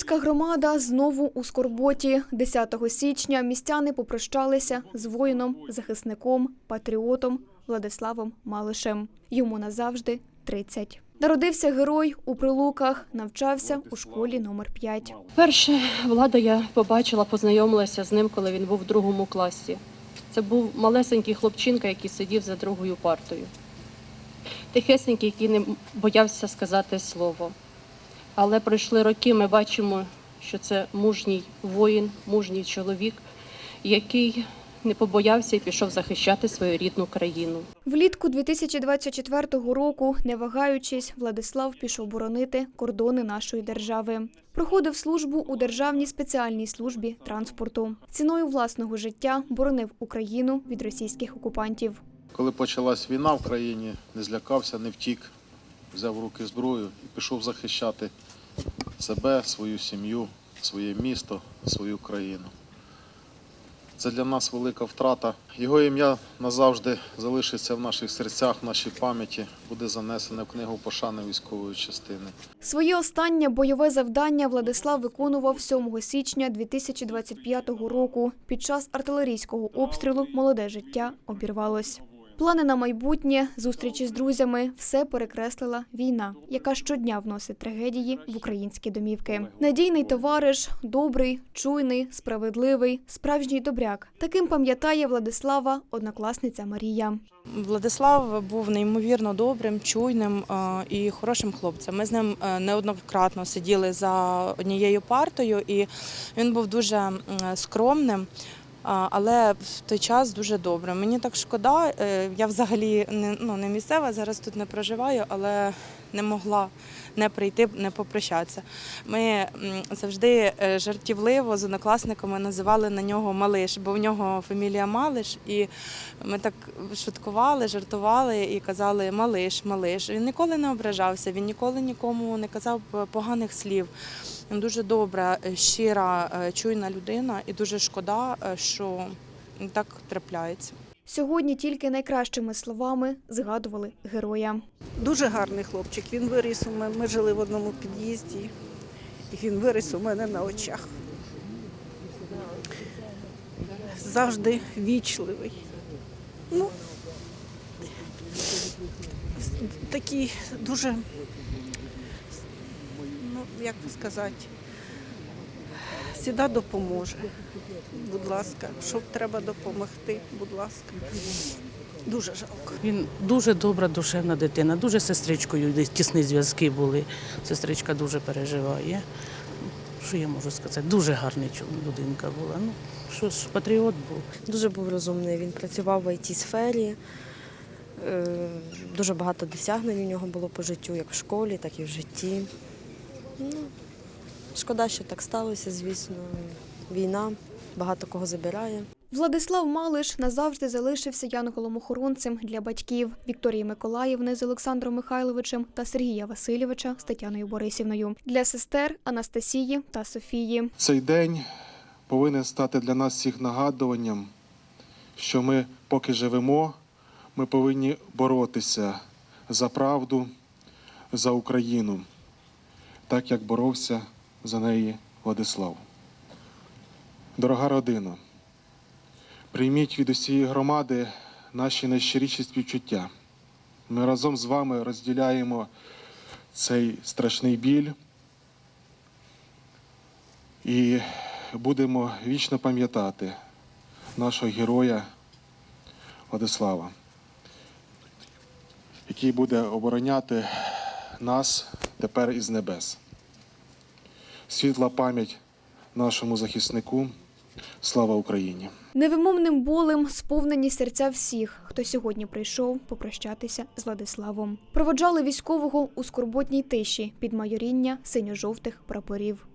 Ужгородська громада знову у скорботі. 10 січня містяни попрощалися з воїном, захисником, патріотом Владиславом Малишем. Йому назавжди 30. Народився герой у Прилуках, навчався у школі номер 5. Перше влада я побачила, познайомилася з ним, коли він був в другому класі. Це був малесенький хлопчинка, який сидів за другою партою. Тихесенький, який не боявся сказати слово. Але пройшли роки, ми бачимо, що це мужній воїн, мужній чоловік, який не побоявся і пішов захищати свою рідну країну. Влітку 2024 року, не вагаючись, Владислав пішов боронити кордони нашої держави. Проходив службу у Державній спеціальній службі транспорту. Ціною власного життя боронив Україну від російських окупантів. Коли почалась війна в країні, не злякався, не втік, взяв в руки зброю і пішов захищати себе, свою сім'ю, своє місто, свою країну. Це для нас велика втрата. Його ім'я назавжди залишиться в наших серцях, в нашій пам'яті, буде занесене в книгу пошани військової частини. Своє останнє бойове завдання Владислав виконував 7 січня 2025 року. Під час артилерійського обстрілу молоде життя обірвалось. Плани на майбутнє, зустрічі з друзями все перекреслила війна, яка щодня вносить трагедії в українські домівки. Надійний товариш, добрий, чуйний, справедливий, справжній добряк. Таким пам'ятає Владислава однокласниця Марія. Владислав був неймовірно добрим, чуйним е, і хорошим хлопцем. Ми з ним е, неоднократно сиділи за однією партою, і він був дуже скромним. Але в той час дуже добре. Мені так шкода. е, Я взагалі не, ну, не місцева, зараз тут не проживаю, але не могла не прийти, не попрощатися. Ми завжди е, жартівливо з однокласниками називали на нього Малиш, бо в нього фамілія Малиш, і ми так шуткували, жартували і казали Малиш, Малиш. Він ніколи не ображався, він ніколи нікому не казав поганих слів. Він дуже добра, е, щира, е, чуйна людина, і дуже шкода, що так трапляється. Сьогодні тільки найкращими словами згадували героя. Дуже гарний хлопчик. Він виріс у мене. Ми жили в одному під'їзді, і він виріс у мене на очах. Завжди вічливий. Ну, такий дуже, ну, як би сказати, завжди допоможе. Будь ласка, щоб треба допомогти, будь ласка. Дуже жалко. Він дуже добра, душевна дитина, дуже сестричкою десь тісні зв'язки були. Сестричка дуже переживає. Що я можу сказати? Дуже гарний людинка була. Ну, що ж, патріот був. Дуже був розумний. Він працював в it сфері. Е, Дуже багато досягнень у нього було по життю, як в школі, так і в житті. Ну, шкода, що так сталося, звісно. Війна багато кого забирає. Владислав Малиш назавжди залишився янголом-охоронцем для батьків Вікторії Миколаївни з Олександром Михайловичем та Сергія Васильовича з Тетяною Борисівною, для сестер Анастасії та Софії. Цей день повинен стати для нас всіх нагадуванням, що ми, поки живемо, ми повинні боротися за правду, за Україну, так як боровся за неї Владислав. Дорога родина, прийміть від усієї громади наші найщиріші співчуття. Ми разом з вами розділяємо цей страшний біль і будемо вічно пам'ятати нашого героя Владислава, який буде обороняти нас тепер із небес. Світла пам'ять нашому захиснику. Слава Україні! Невимовним болем сповнені серця всіх, хто сьогодні прийшов попрощатися з Владиславом. Проводжали військового у скорботній тиші під майоріння синьо-жовтих прапорів.